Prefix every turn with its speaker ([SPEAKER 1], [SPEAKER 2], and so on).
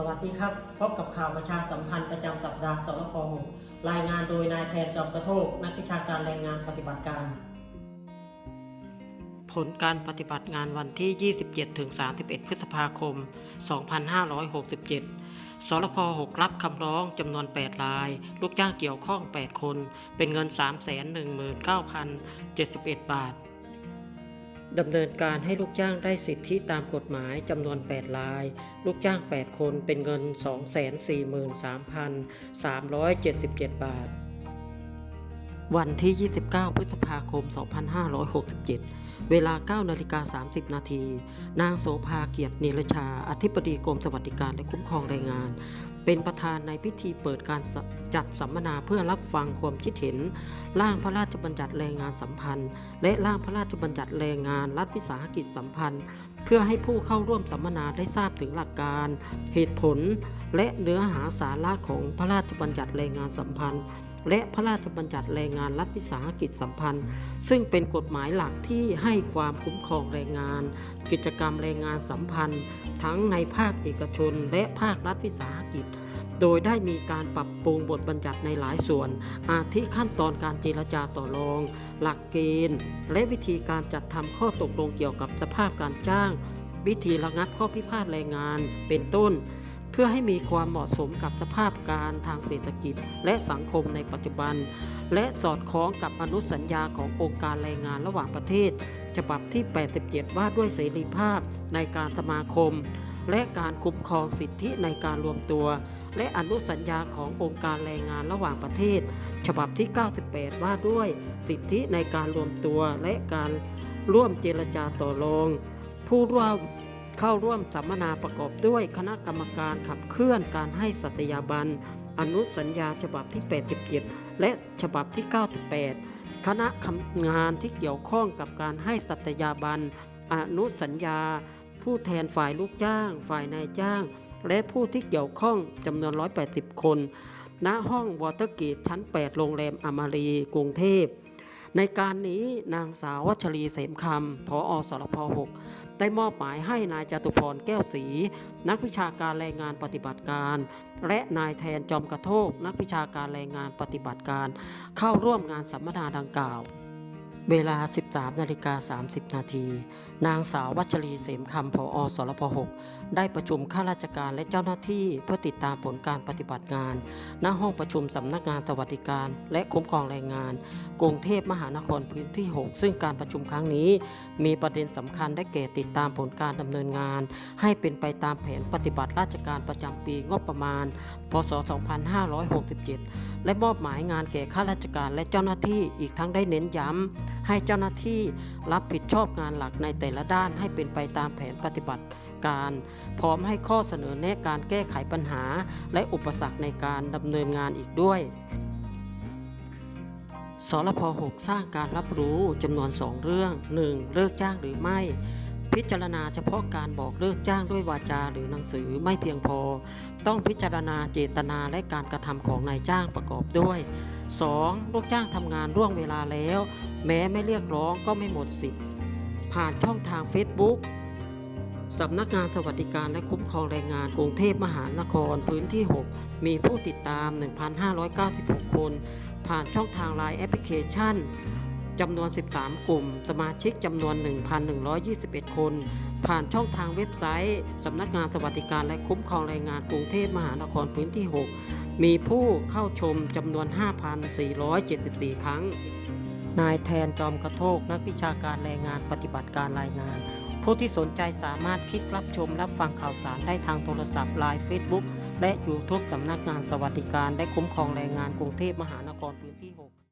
[SPEAKER 1] สวัสดีครับ พบกับข่าวประชาสัมพันธ์ประจำสัปดาห์สรพ6รายงานโดยนายแทนจอมกระโทก นักวิชาการแรงงานปฏิบัติการ ผลการปฏิบัติงานวันที่ 27ถึง31 พฤษภาคม 2567 สรพ6รับคำร้องจำนวน 8 ราย ลูกจ้างเกี่ยวข้อง 8 คน เป็นเงิน 319,071 บาท ดำเนินการให้ลูกจ้างได้สิทธิตามกฎหมายจำนวน 8 ราย ลูกจ้าง 8 คนเป็นเงิน 243,377 บาท วันที่ 29 พฤษภาคม 2567 เวลา 9 นาฬิกา 30 นาที นางโสภาเกียรตินิรชา อธิบดีกรมสวัสดิการและคุ้มครองแรงงาน เป็นประธานในพิธีเปิดการจัดสัมมนาเพื่อรับฟังความคิดเห็น ร่างพระราชบัญญัติแรงงานสัมพันธ์ และร่างพระราชบัญญัติแรงงานรัฐวิสาหกิจสัมพันธ์ เพื่อให้ผู้เข้าร่วมสัมมนาได้ทราบถึงหลักการ เหตุผล และเนื้อหาสาระของพระราชบัญญัติแรงงานสัมพันธ์ และพระราชบัญญัติแรงงานรัฐวิสาหกิจสัมพันธ์ ซึ่งเป็นกฎหมายหลักที่ให้ความคุ้มครองแรงงาน กิจกรรมแรงงานสัมพันธ์ ทั้งในภาคเอกชน และภาครัฐวิสาหกิจ โดยได้มีการปรับปรุงบทบัญญัติในหลายส่วน อาทิขั้นตอนการเจรจาต่อรอง หลักเกณฑ์ และวิธีการจัดทำข้อตกลงเกี่ยวกับสภาพการจ้าง วิธีระงับข้อพิพาทแรงงานเป็นต้น เพื่อให้มีความเหมาะสมกับสภาพการทางเศรษฐกิจ และสังคมในปัจจุบัน และสอดคล้องกับอนุสัญญาขององค์การแรงงานระหว่างประเทศ ฉบับที่ 87 ว่าด้วยเสรีภาพในการสมาคม และการคุ้มครองสิทธิในการรวมตัว และอนุสัญญาขององค์การแรงงานระหว่างประเทศ ฉบับที่ 98 ว่าด้วยสิทธิในการรวมตัวและการร่วมเจรจาต่อรองผู้ร่วม เข้าร่วมสัมมนาประกอบด้วยคณะกรรมการขับเคลื่อนการให้สัตยาบัน อนุสัญญาฉบับที่ 87 และฉบับที่ 98 คณะทำงานที่เกี่ยวข้องกับการให้สัตยาบัน อนุสัญญา ผู้แทนฝ่ายลูกจ้าง ฝ่ายนายจ้าง และผู้ที่เกี่ยวข้องจำนวน 180 คน ณห้องวอเตอร์เกตชั้น 8 โรงแรมอมารีกรุงเทพ ในการนี้นางสาววัชรีเสมคำผออสรพ6ได้มอบหมายให้นายจตุพรแก้วศรีนักวิชาการแรงงานปฏิบัติการ และนายแทนจอมกระโทกนักวิชาการแรงงานปฏิบัติการ เข้าร่วมงานสัมมนาดังกล่าว เวลา 13นาฬิกา30 นาที นางสาววัชรีเสมคำผออสรพ6ได้ประชุมข้าราชการและเจ้าหน้าที่เพื่อติดตามผลการปฏิบัติงาน ณ ห้องประชุมสำนักงานสวัสดิการ และคุ้มครองแรงงาน กรุงเทพมหานครพื้นที่ 6 ซึ่งการประชุมครั้งนี้ มีประเด็นสำคัญได้แก่ติดตามผลการดำเนินงาน ให้เป็นไปตามแผนปฏิบัติราชการประจำปีงบประมาณ พศ 2567 และมอบหมายงานแก่ข้าราชการและเจ้าหน้าที่อีกทั้งได้เน้นย้ำ ให้เจ้าหน้าที่รับผิดชอบงานหลักในแต่ละด้านให้เป็นไปตามแผนปฏิบัติการ พร้อมให้ข้อเสนอแนะการแก้ไขปัญหา และอุปสรรคในการดำเนินงานอีกด้วยสรพ6สร้างการรับรู้จำนวน 2 เรื่อง 1. เลิกจ้างหรือไม่ พิจารณาเฉพาะการบอกเลิกจ้างด้วยวาจาหรือหนังสือไม่เพียงพอ ต้องพิจารณาเจตนาและการกระทำของนายจ้างประกอบด้วย 2. ลูกจ้างทำงานร่วงเวลาแล้ว แม้ไม่เรียกร้องก็ไม่หมดสิทธิ์ ผ่านช่องทาง Facebook สำนักงานสวัสดิการและคุ้มครองแรงงานกรุงเทพมหานครพื้นที่ 6 มีผู้ติดตาม 1,596 คน ผ่านช่องทาง Line แอปพลิเคชัน จำนวน 13 กลุ่ม สมาชิกจำนวน 1,121 คน ผ่านช่องทางเว็บไซต์สำนักงานสวัสดิการและคุ้มครองแรงงานกรุงเทพมหานครพื้นที่ 6 มีผู้เข้าชมจำนวน 5,474 ครั้ง นายแทนจอมกระโทกนักวิชาการแรงงานปฏิบัติการรายงาน ผู้ที่สนใจสามารถคลิกรับชมรับฟังข่าวสารได้ทางโทรศัพท์ Line Facebook และ YouTube สำนักงานสวัสดิการและคุ้มครองแรงงานกรุงเทพมหานครพื้นที่ 6